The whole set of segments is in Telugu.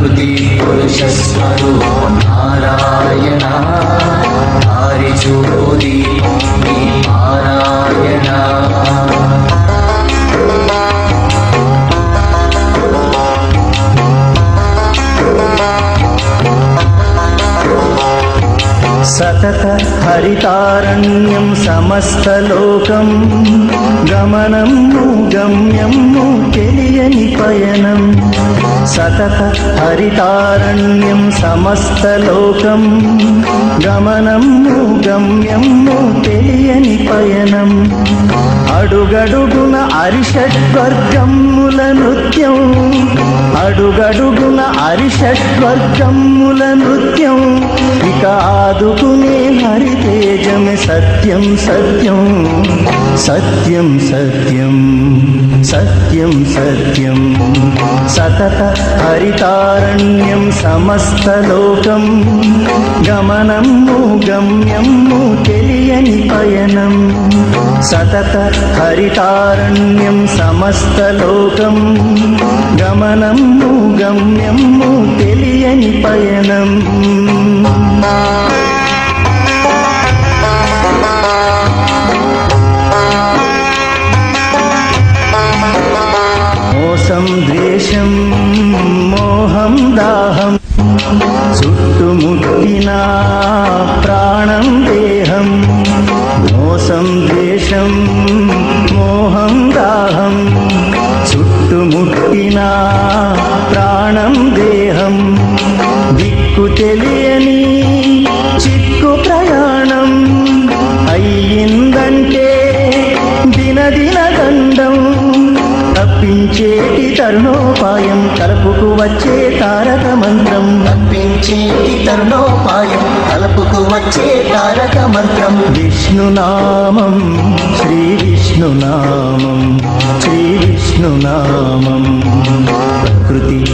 ప్రకృతి పురుష స్వరూపం నారాయణ దారి చూపు దీపం నీ పారాయణ సతత హరితారణ్యం సమస్తలోకం గమనం గమ్యం తెలియని పయనం. సతత హరితారణ్యం సమస్తలోకం గమనం గమ్యం తెలియని పయనం. అడుగడుగున అరిషడ్వర్గముల నృత్యం. అడుగడుగున అరిషడ్వర్గముల నృత్యం. ఇక ఆదుకునే హరితేజమే సత్యం సత్యం. సత్యం సత్యం. సత్యం సత్యం. సతత హరితారణ్యం సమస్తలోకం గమనం గమ్యము తెలియని పయనం. సతత హరితారణ్యం సమస్తలోకం గమనం గమ్యము తెలియని పయనం. మోసం ద్వేషం మోహం దాహం చుట్టుముట్టిన ప్రాణం దేహం మోసం ద్వేషం మోహం దాహం చుట్టుముట్టిన ప్రాణం దేహం దిక్కు తెలియని చిక్కు ప్రయాణం అయ్యిందంటే తరుణోపాయం తలుపుకు వచ్చే తారక మంత్రం. తప్పించేటి తరుణోపాయం తలుపుకు వచ్చే తారక మంత్రం. విష్ణునామం శ్రీ విష్ణునామం శ్రీ విష్ణునామం ప్రకృతి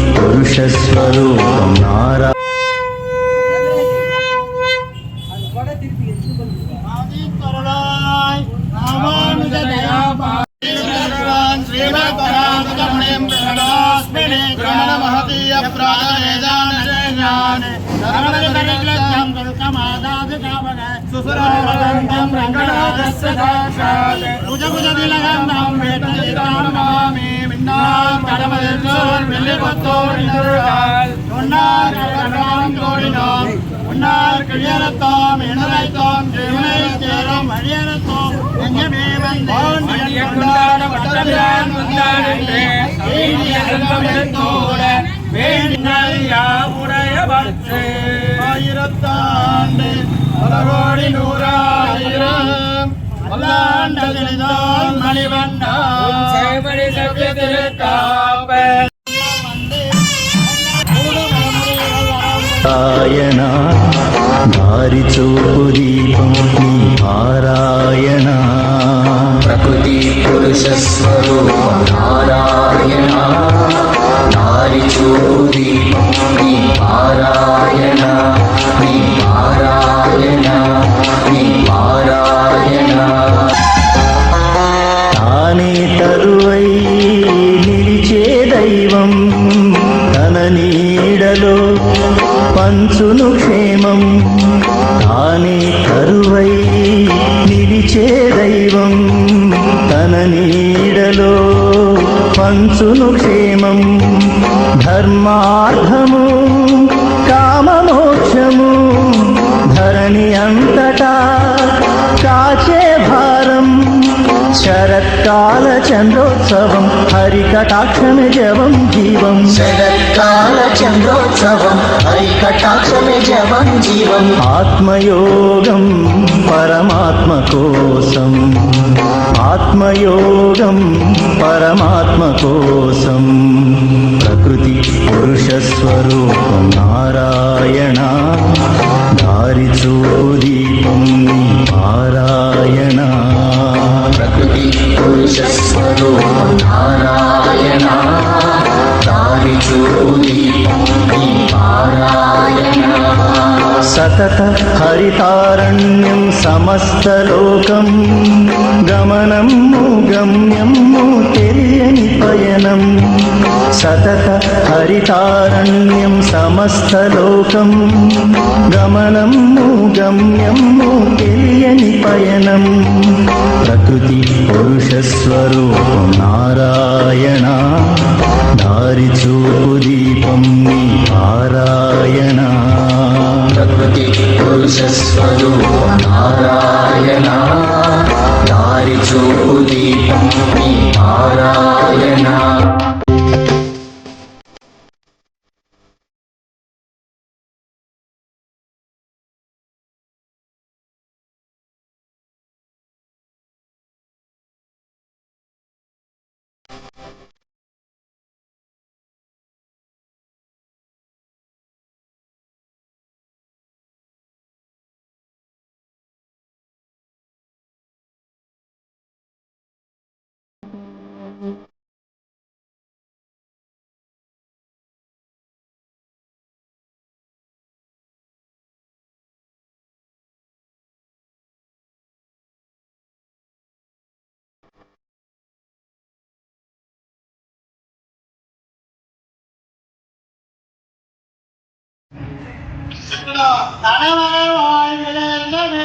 सर्वदरिग्लज्ञं दुर्गमादाद गावग सुसुरावगन्धं रङ्गनादस्य साक्षात् भुजभुजतिलगन्धं वेटलितां नमामि மின்னாம் கடமதென்றோர் வெள்ளிபத்தோர் இன்றுகால் உன்னார் கடகாம் தோடினோம் உன்னார் கிழியரத்தோம் இணரைத்தோம் ஜெயனை சேரம் வழியரத்தோம் எங்கமே வந்தோம் கொண்டாட வட்டமிழான் வந்தாடே தோட வேண்டினால் யாவுடைய பக்தே ஆயிரத்தாண்டு பல கோடி நூறாயிரம் பல்லாண்டதில்தான் மணிவண்ணா சேவடி சத்திய திருக்காப்ப పారాయణ దారి చూపు దీపం నీ పారాయణ ప్రకృతి పురుష స్వరూపం నారాయణ దారి నీ పారాయణ నీ పారాయణ నీ పారాయణ. తానే తరువై నిలిచే దైవం తన నీడలో పంచును క్షేమం. తానే తరువై నిలిచే దైవం తన నీడలో పంచును క్షేమం ధర్మార్థము కామమోక్షము ధరణి అంతటా కాచే భారం. శరత్కాల చంద్రోత్సవం హరికటాక్షమే జవం జీవం. శరత్కాల చంద్రోత్సవం హరి కటాక్షమే జవం జీవం. ఆత్మయోగం పరమాత్మ కోసం. ఆత్మయోగం పరమాత్మ కోసం. ప్రకృతి పురుష స్వరూపం నారాయణ. దారి చూపు దీపం నీ పారాయణ. ప్రకృతి పురుష నారాయణ దారి పారాయణ సతత హరితారణ్యం సమస్తలోకం గమనము గమ్యము తెలియని పయనం. సతత హరితారణ్యం సమస్తలోకం గమనము గమ్యము తెలియని పయనం. ప్రకృతి పురుష స్వరూపం నారాయణ దారి చూపు దీపం నీ నారాయణ. దారి చూపు దీపం నారాయణ. கணவன் வாய்விலிருந்தது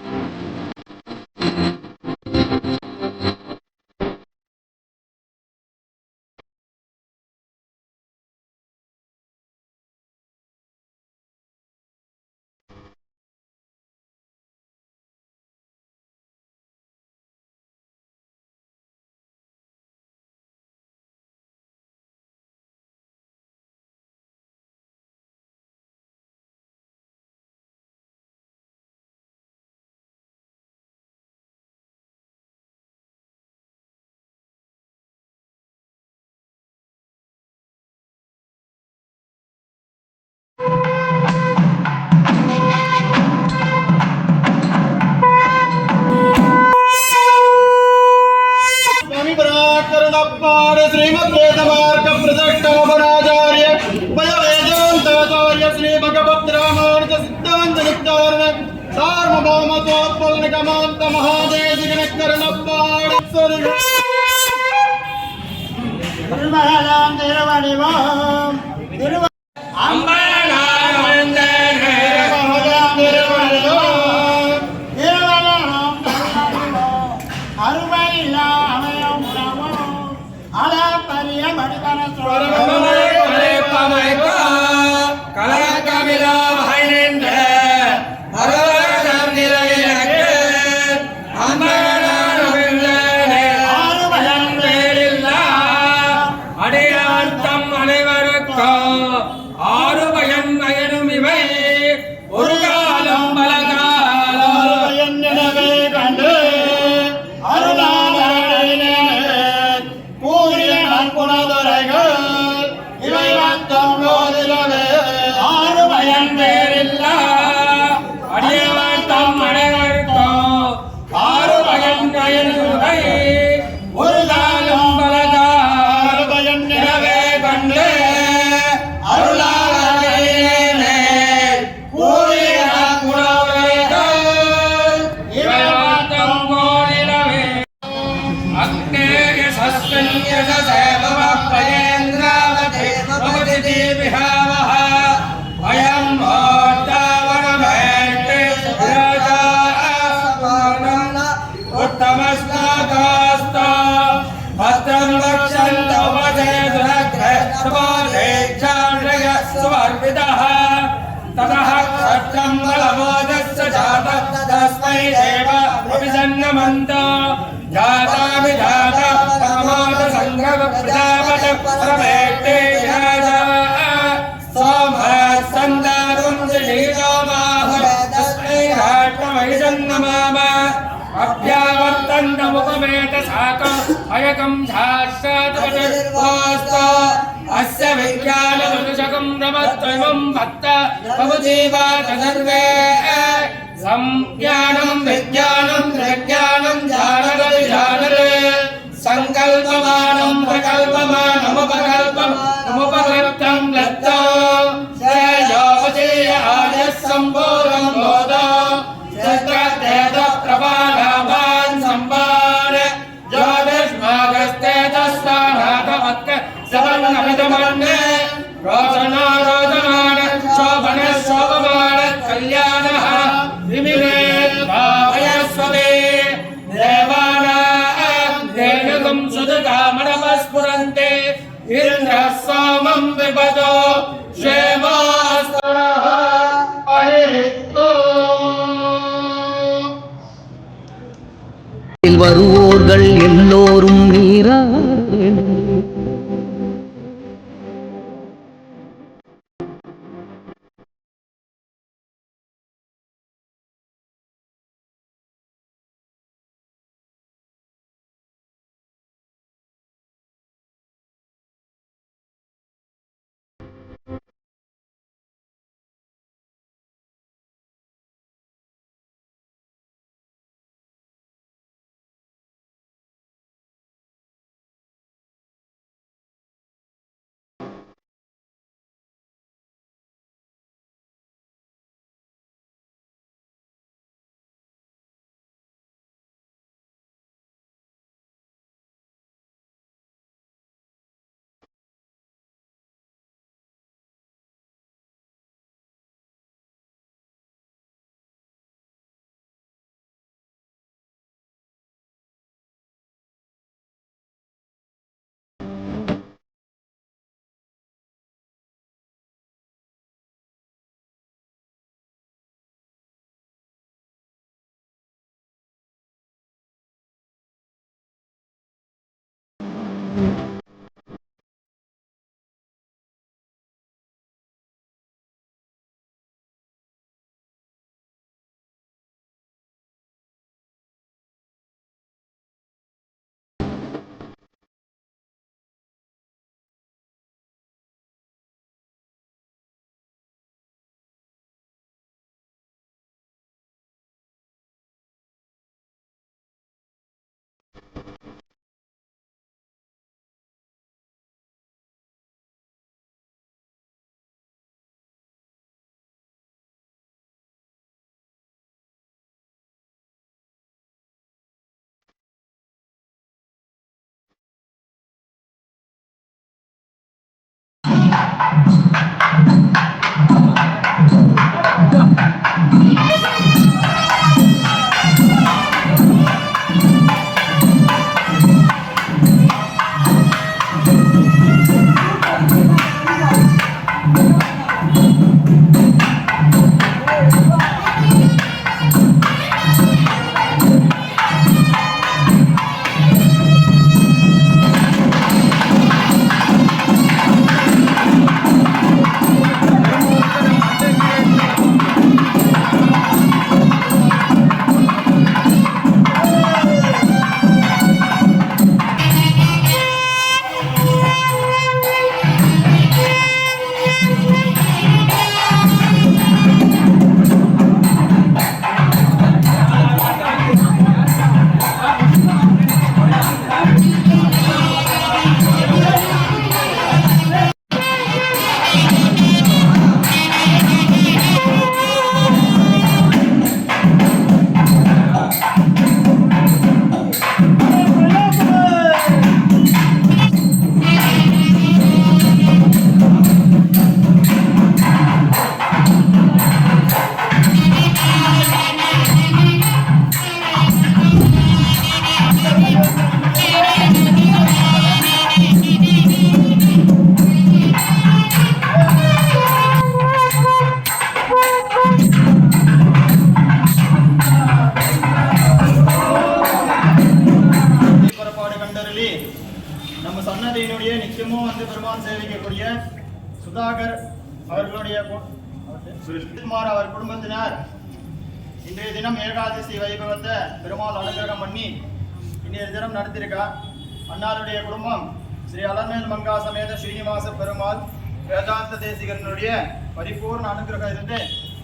కనకమాంత మహాదేవి కనకరణపాడేశ్వరుడు తిరుమలాం తిరువణివాం తిరువ तस्मै देव अभिसन्नमन्त। जाता विधाता परमात सङ्ग्रम प्रजापत प्रवेक्ते जाता सोमहत् सन्दातुं अस्य विज्ञानमनुषकं भक्त। बहु जीवा सर्वे। సంజ్ఞానం విజ్ఞానం ప్రజ్ఞానం జానర విజానర సంకల్పమానం ప్రకల్పమానమపర what சுதாகர் அவர்களுடைய கு- அவர் குடும்பத்தினர். இன்றைய தினம் ஏகாதசி வைபவத்தை பெருமாள் அனுகிரகம் பண்ணி இன்றைய தினம் நடத்தியிருக்கா அன்னாருடைய குடும்பம் ஸ்ரீ அலர்மேல் மங்கா சமேத ஸ்ரீனிவாச பெருமாள் வேதாந்த தேசிகனுடைய பரிபூர்ண அனுகிரகம் இருந்து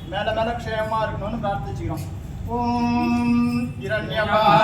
மேல மேல க்ஷேமமா இருக்கணும்னு பிரார்த்திச்சுக்கிறோம். ஓம் இரண்யபாரம்